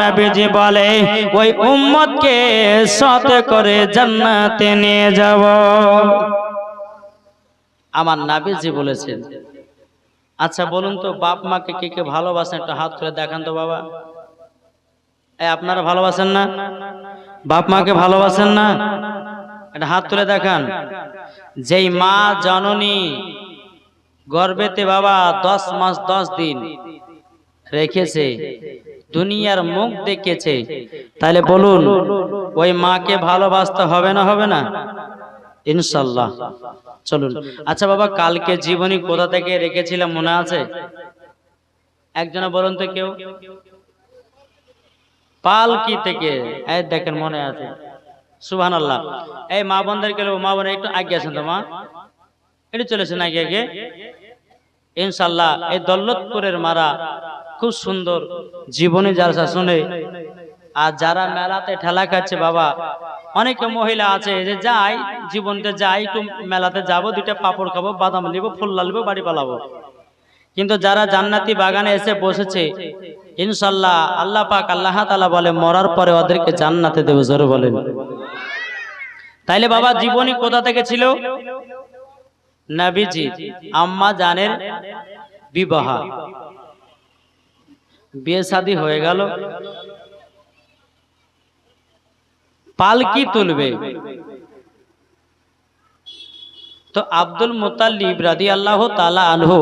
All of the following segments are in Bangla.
নবীজি বলে, ওই উম্মতকে সাথে করে জান্নাতে নিয়ে যাব। আমার নাবিজি বলেছেন আচ্ছা বলুন তো, বাপ মাকে কে কে ভালোবাসেন? একটু হাত তুলে দেখান তো বাবা। আপনারা ভালোবাসেন না? বাপ মাকে ভালোবাসেন না? একটা হাত তুলে দেখান। যেই মা জননী গর্বেতে বাবা দশ মাস দশ দিন রেখেছে দুনিয়ার মুখ দেখেছে। তাহলে বলুন ওই মাকে ভালোবাসতে হবে না হবে না? ইনশাল্লাহ। চলুন। আচ্ছা বাবা কালকে জীবনী কোথা থেকে রেখেছিলাম মনে আছে? একজনে বলুন তো কেউ। পালকি থেকে। এই দেখেন মনে আছে। সুবহান আল্লাহ এই মা বোনদেরকে মা বোন একটু আগে আছেন তো মা। একটু চলেছেন আগে আগে। ইনশাল্লাহ এই দল্লতপুরের মারা খুব সুন্দর জীবনী জালসা শুনে। আর যারা মেলাতে ঠেলা খাচ্ছে, বাবা, অনেক মহিলা আছে যে যাই, জীবনতে যাই, একটু মেলাতে যাব, দুইটা পাপড় খাব, বাদাম নিবো, ফুল লালবো বাড়ি পালাবো। কিন্তু যারা জান্নাতি বাগানে এসে বসেছে, ইনশাল্লাহ আল্লাহ পাক আল্লাহ তালা বলে, মরার পরে ওদেরকে জান্নাতে দেবে, জোরে বলেন। তাইলে বাবা, জীবনী কোথা থেকে ছিল? নবীজি, আম্মা জানের বিবাহ। বিয়ে শাদী হয়ে গেল। পালকি তুলবে। তো আব্দুল মুতাল্লিব রাদি আল্লাহ তালা আনহু,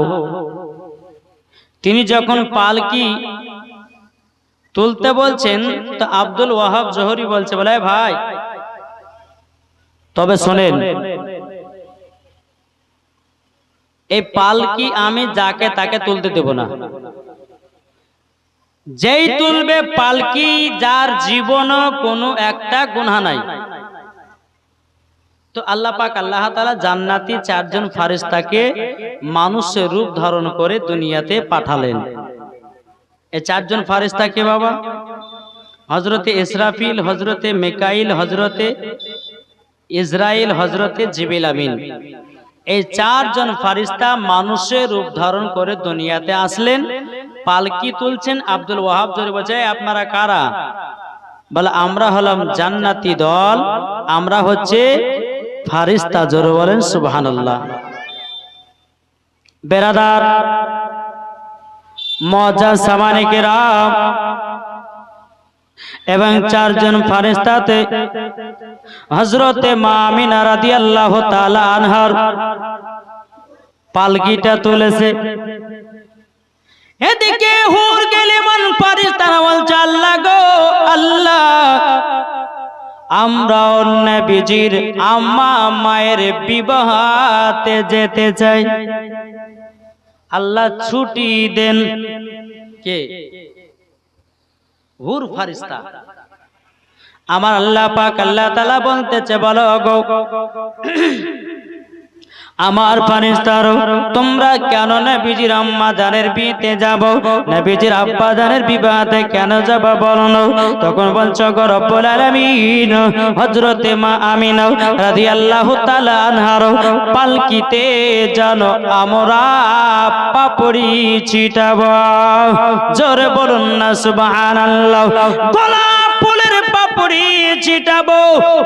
তিনি যখন পালকি তুলতে বলছেন, তো আব্দুল ওয়াহাব জহরি বলছে, বলে ভাই, তবে শোনেন, এই পালকি আমি যাকে তাকে তুলতে দেব না। যেই তুলবে পালকি যার জীবন কোনো একটা গুণা নাই। তো আল্লাহ পাক আল্লাহ তালা জান্নাতি চারজন ফারিস্তাকে মানুষের রূপ ধারণ করে দুনিয়াতে পাঠালেন। এই চারজন ফারিস্তা কে বাবা? হজরতে ইসরাফিল হজরতে মেকাইল হজরতে ইসরায়েল হজরতে জিবিল আমিন। এই চারজন ফারিস্তা মানুষের রূপ ধারণ করে দুনিয়াতে আসলেন। পালকি তুলছেন আব্দুল ওয়াহাব, জোরে বলছে আপনারা কারা? বলে, আমরা হলাম জান্নাতি দল, আমরা হচ্ছে ফারিস্তা। জোরে বলেন, সুবহানাল্লাহ। বেরাদার মজা সামানিকেরাম এবং চারজন ফারিস্তাতে হজরতে মা আমিনা রাদিয়াল্লাহু তাআলা আনহার পালকিটা তুলেছে। এদিকে হুর গেলে মন ফারিস্তারা বলছে আল্লাহ গো আল্লাহ। আমরা নবীজির আম্মা মায়ের বিবাহতে যেতে চাই। আল্লাহ ছুটি দেন। কে? হুর ফারিস্তা। আমার আল্লাহ পাক আল্লাহ তালা বলতেছে, বলো গো। আমার ফারিস্তার, তোমরা কেন নবীজির আম্মা জানের বিয়েতে যাব? নবীজির আব্বা জানের বিবাহতে কেন যাব বলো না? তখন বলছো রব্বুল আলামিন, হযরতে মা আমিনা রাদিয়াল্লাহু তাআলা আনহার পালকিতে জানো আমরা পাপড়ি ছিটাবো জোরে বলুন না, সুবহানাল্লাহ। গোলাপ ফুলের পাপড়ি ছিটাবো।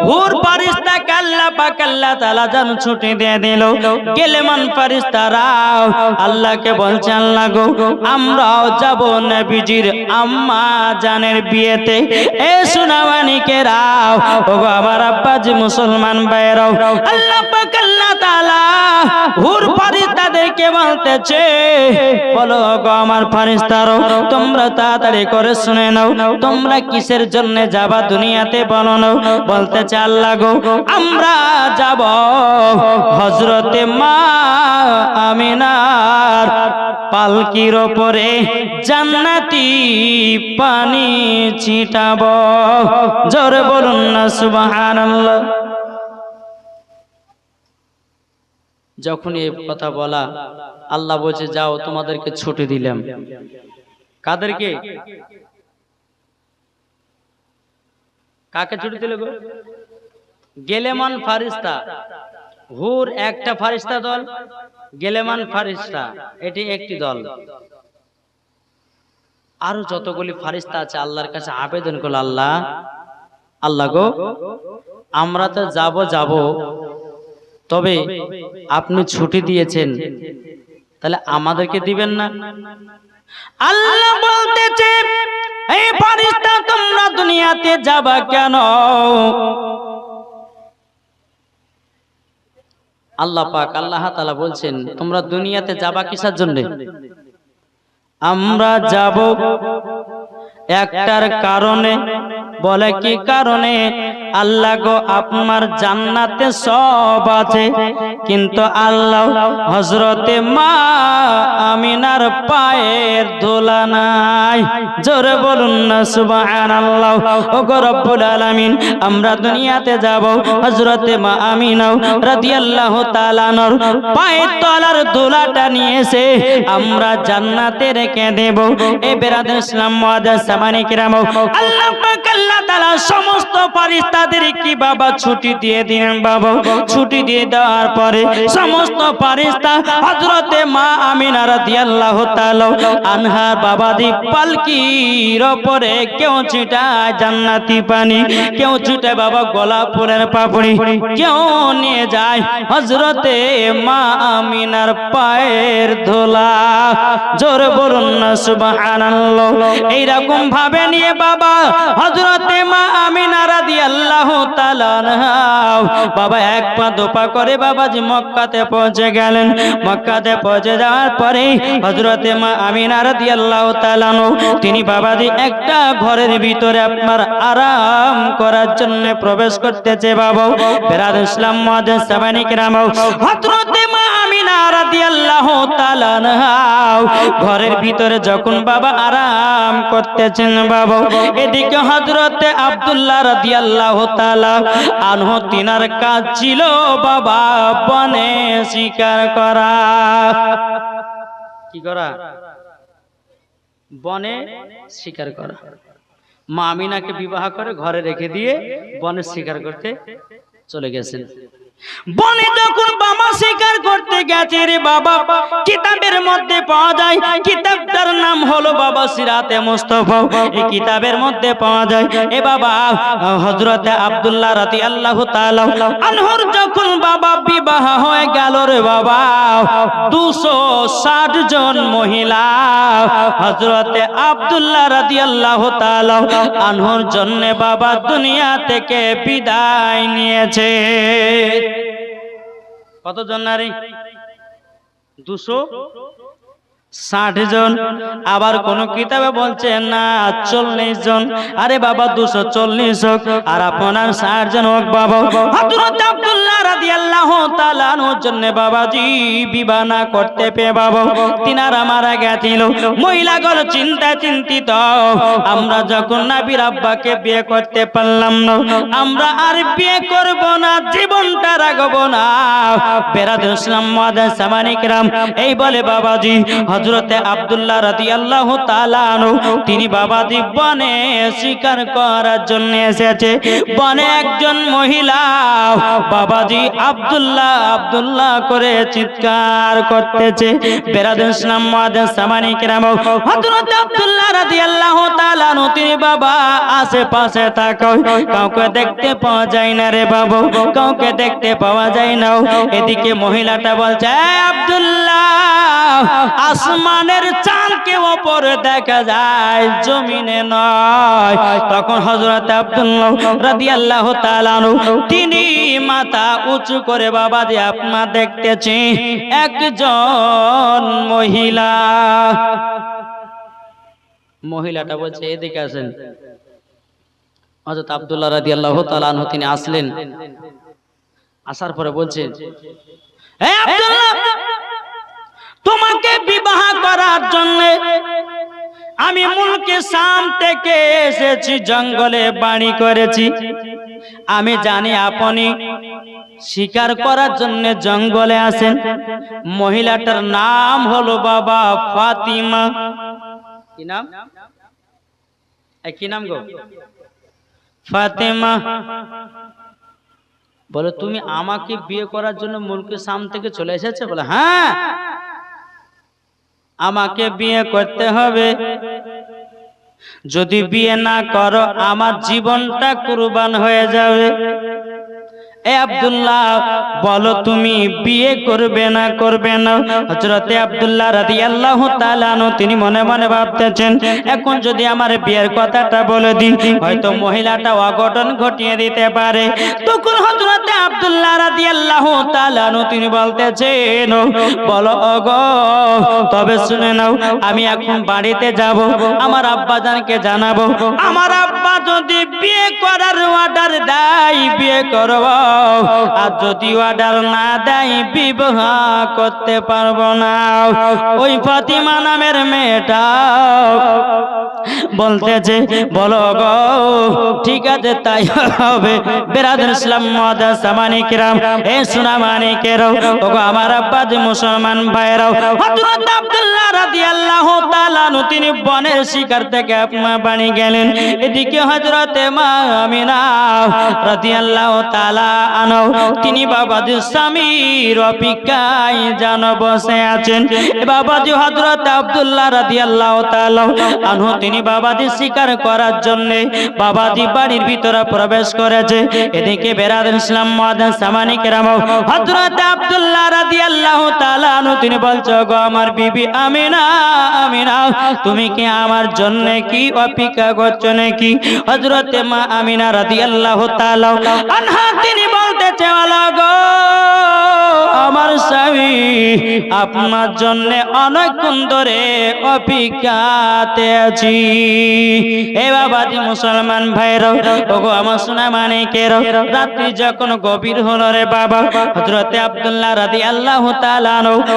হুর ফারিস্তা কাল্লা পাক আল্লাহ তাআলা জান ছুটি দিয়ে দিল। গেলেমান ফারিস্তারা আল্লাহকে বলছে, আল্লাহ গো, আমরাও যাব নবীজির আম্মা জানের বিয়েতে। এ রাও ও আমার আব্বাজি মুসলমান ভাইরাও আল্লাহ হুর বলতেছে, বলো গো আমার ফারিস্তারও তোমরা তাড়াতাড়ি করে শুনে নাও, তোমরা কিসের জন্য যাবা দুনিয়াতে বলো বলতে আল্লাহ গো আমরা যাব হজরতে মা আমিনার পালকির ওপরে জান্নাতি পানি ছিটাব। জোরে বলুন না, সুবহানাল্লাহ। যখন এই কথা বলা, আল্লাহ বলছে, যাও, তোমাদেরকে ছুটি দিলাম। কাদেরকে? কাকে ছুটি দিল গো গেলেমান ফারিস্তা। হুর একটা ফারিস্তা দল গেলেমান ফারিস্তা। এটি একটি দল। আরও যতগুলি ফারিস্তা আছে আল্লাহর কাছে আবেদন করল আল্লাহ আল্লাহ গো আমরা তো যাব যাব। তবে আপনি ছুটি দিয়েছেন তাহলে আমাদেরকে দিবেন না? আল্লাহ বলতেছে এই ফারিস্তা দুনিয়াতে যাবা কেন? আল্লাহ পাক, আল্লাহ তালা বলছেন, তোমরা দুনিয়াতে যাবা কিসার জন্য? আমরা যাব একটার কারণে। বলে কি কারণে? আল্লাহ গো, আপনার জান্নাতে সব আছে। কিন্তু আল্লাহ হজরতে মা আমিনার পায়ের দোলা নাই। জোরে বলুন না, সুবহানাল্লাহ। ও গো আলামিন, আমরা দুনিয়াতে যাব। হজরতে মা আমিনাও রাদিয়াল্লাহু তাআলা নর পায়ের তলার দোলাটা নিয়েছে। আমরা জান্নাতে রেখে দেব। এ বেরাদের ইসলাম মুআদ্দাস সামানি কিরাম আল্লাহ পাক আল্লাহ তাআলা সমস্ত ফারিস্তাদের কি বাবা ছুটি দিয়ে দিলেন বাবা? ছুটি দিয়ে দেওয়ার পরে সমস্ত ফারিস্তা হযরতে মা আমিনা রাদিয়াল্লাহু তাআলা আনহার বাবা দি পালকির উপরে কেউ ছিটায় জান্নাতি পানি, কেউ ছুটে বাবা গোলাপ ফুলের পাপড়ি, কেউ নিয়ে যায় হযরতে মা আমিনার পায়ের ধোলা। জোরে বলুন না সুবহানাল্লাহ। এইরকম ভাবে নিয়ে বাবা হযরতে মা আমিনা রাদিয়াল্লাহু তাআলা বাবা এক পা করে মক্কাতে পৌঁছে গেলেন। মক্কাতে পৌঁছে যাওয়ার পরে হযরতে মা তিনি বাবাজি একটা ঘরের ভিতরে আপনার আরাম করার জন্য প্রবেশ করতেছে বাবা বেরাদ ইসলাম মুআদ্দাস সাবানি কিরাম হযরতে মা ঘরের ভিতরে যখন বাবা আরাম করতেছেন বাবা, এদিকে হযরতে আব্দুল্লাহ রাদিয়াল্লাহু তাআলা আনহু তিনার কাজ ছিল বাবা বনে শিকার করা। কি করা? বনে শিকার করা। মা আমিনাকে বিবাহ করে ঘরে রেখে দিয়ে বনে শিকার করতে চলে গেছেন। বনে যখন বাবা শিকার করতে গেছে রে বাবা, কিতাবের মধ্যে পাওয়া যায়, কিতাবটার নাম হলো বাবা সিরাতে মুস্তফা। এই কিতাবের মধ্যে পাওয়া যায়, এ বাবা, হযরতে আব্দুল্লাহ রাদিয়াল্লাহু তাআলা আনহর যখন বাবা বিবাহ হয়ে গেল রে বাবা 260 জন মহিলা, হযরতে আব্দুল্লাহ রাদিয়াল্লাহু তাআলা আনহর জন্য বাবা দুনিয়া থেকে বিদায় নিয়েছে। কতজন নারী? দুশো? ষাট জন। আবার কোন কিতাবে বলছে না, চল্লিশ জন। আরে বাবা, দুশো চল্লিশ হোক। আর আপনার ষাট জন হোক চিন্তিত। আমরা যখন নাবির আব্বাকে বিয়ে করতে পারলাম না, আমরা আর বিয়ে করব না, জীবনটা রাখব না। বেরাদ ইসলাম মাদাস সামানিকরাম এই বলে বাবাজি, হযরতে আব্দুল্লাহ রাদিয়াল্লাহু তাআলা আনহু, তিনি বাবাজি বনে শিকার করার জন্য এসেছে। বনে একজন মহিলা বাবাজি আব্দুল্লাহ আব্দুল্লাহ করে চিৎকার করতেছে। আব্দুল্লাহ রাদিয়াল্লাহু তাআলা আনহু, তিনি বাবা আশেপাশে কাউকে দেখতে পাওয়া যায় না রে বাবু, কাউকে দেখতে পাওয়া যায় না। এদিকে মহিলাটা বলছে "এই আব্দুল্লাহ আসমানের চাঁদকে ওপরে দেখা যায়, জমিনে নয়। তখন হযরত আব্দুল্লাহ রাদিয়াল্লাহু তাআলা তিনি মাথা উঁচু করে, বাবা যে আপনার দেখতেছি, একজন মহিলা। মহিলাটা বলছে, এদিকে আসেন। হযরত আব্দুল্লাহ রাদিয়াল্লাহু তাআলা আনহু, তিনি আসলেন। আসার পরে বলছেন "এ আব্দুল্লাহ তোমাকে বিবাহ করার জন্য আমি মুলকে শাম থেকে এসেছি, জঙ্গলে বাণী করেছি। আমি জানি আপনি শিকার করার জন্য জঙ্গলে আসেন মহিলাটার নাম হলো বাবা ফাতিমা। কি নাম? কি নাম গো? ফাতেমা। বলে, তুমি আমাকে বিয়ে করার জন্য মুলকে সাম থেকে চলে এসেছে? বলে হ্যাঁ। আমাকে বিয়ে করতে হবে। যদি বিয়ে না করো আমার জীবনটা কুরবান হয়ে যাবে। আব্দুল্লাহ, বলো তুমি বিয়ে করবে না করবে না? হযরতে আব্দুল্লাহ রাদিয়াল্লাহু তাআলা আনহু, তিনি মনে মনে ভাবতেছেন, এখন যদি আমার বিয়ের কথাটা বলে দিই, হয়তো মহিলাটা অঘটন ঘটিয়ে দিতে পারে। তখন হযরতে আব্দুল্লাহ রাদিয়াল্লাহু তাআলা আনহু, তিনি বলতেছেন, বলো ওগো, তবে শুনে নাও, আমি এখন বাড়িতে যাব, আমার আব্বা জানকে জানাব, আমার আব্বা যদি বিয়ে করার অর্ডার দেয়, বিয়ে করব। আর যদি অর্ডার না দেয়, বিবাহ করতে পারব না। ওই ফাতিমা নামের মেয়েটা বলতেছে, বলো গো, ঠিক আছে, তাই হবে। বেরাদুল ইসলাম মাদার সামানি কিরাম, এ সোনা মানিকেরাও ওগো, আমার মুসলমান ভাইরাও আব্দুল্লাহ তিনি বনের শিকার থেকে আপনা গেলেন। এদিকে আনহু, তিনি স্বামীর অপেক্ষায় যেন বসে আছেন। বাবাজি হযরত আব্দুল্লাহ রাদিয়াল্লাহু তাআলা আনহু, তিনি বাবাজি শিকার করার জন্য বাবাজি বাড়ির ভিতরে প্রবেশ করেছে। এদিকে বেরাদ ইসলাম মাদান সামানি কেরাম, হযরত আব্দুল্লাহ রাদিয়াল্লাহু তাআলা আনহু, তিনি বলছো গো আমার বিবি আমিনা আমিনা, তুমি কি আমার জন্য কি অপেক্ষা করছ নাকি? হযরত মা আমিনা তাআলা আনহা, তিনি বলতেছে গো, আমার স্বামী, আপনার জন্য অনেকক্ষণ ধরে অপেক্ষাতে আছি। এ বাবাজি মুসলমান ভাইরা, ওগো আমার সোনা মানিকের রাত্রি যখন গভীর হলো রে বাবা, হযরতে আব্দুল্লাহ রাদিয়াল্লাহু তাআলা আনহু